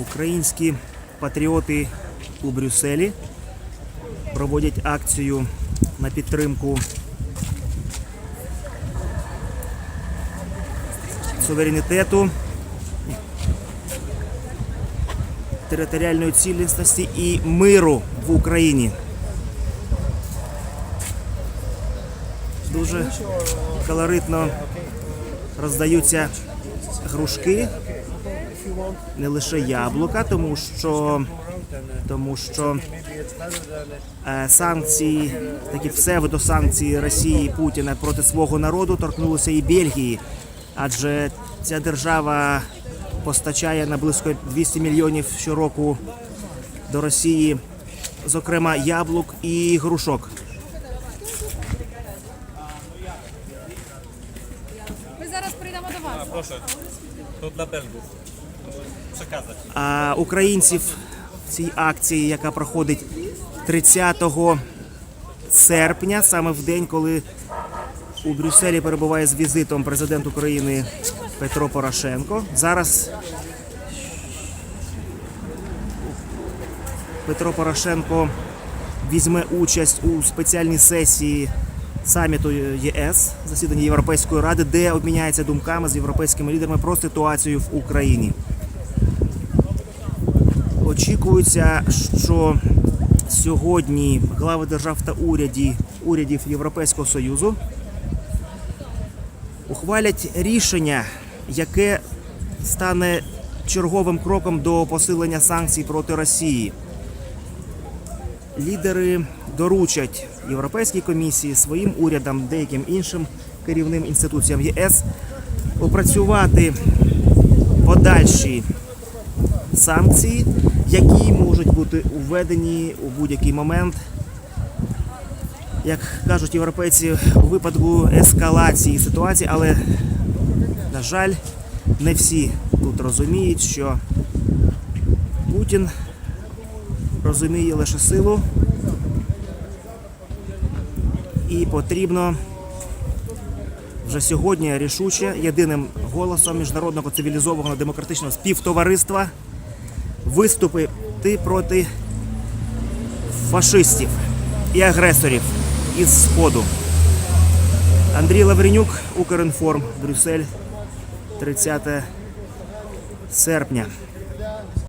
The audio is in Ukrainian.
Українські патріоти у Брюсселі проводять акцію на підтримку суверенітету, територіальної цілісності і миру в Україні. Дуже колоритно роздаються грушки, не лише яблука, тому що, тому що е, санкції, такі псевдосанкції Росії Путіна проти свого народу торкнулися і Бельгії, адже ця держава постачає на близько 200 мільйонів щороку до Росії, зокрема яблук і грушок. Ми зараз прийдемо до вас. To dla Belgów. А українців в цій акції, яка проходить 30 серпня, саме в день, коли у Брюсселі перебуває з візитом президент України Петро Порошенко. Зараз Петро Порошенко візьме участь у спеціальній сесії саміту ЄС, засідання Європейської ради, де обміняється думками з європейськими лідерами про ситуацію в Україні. Очікується, що сьогодні глави держав та уряді, урядів Європейського Союзу ухвалять рішення, яке стане черговим кроком до посилення санкцій проти Росії. Лідери доручать Європейській комісії, своїм урядам, деяким іншим керівним інституціям ЄС опрацювати подальші санкції, які можуть бути введені у будь-який момент, як кажуть європейці, у випадку ескалації ситуації, але, на жаль, не всі тут розуміють, що Путін розуміє лише силу і потрібно вже сьогодні рішуче єдиним голосом міжнародного цивілізованого демократичного співтовариства виступити проти фашистів і агресорів із Сходу. Андрій Лавренюк, Укрінформ, Брюссель, 30 серпня.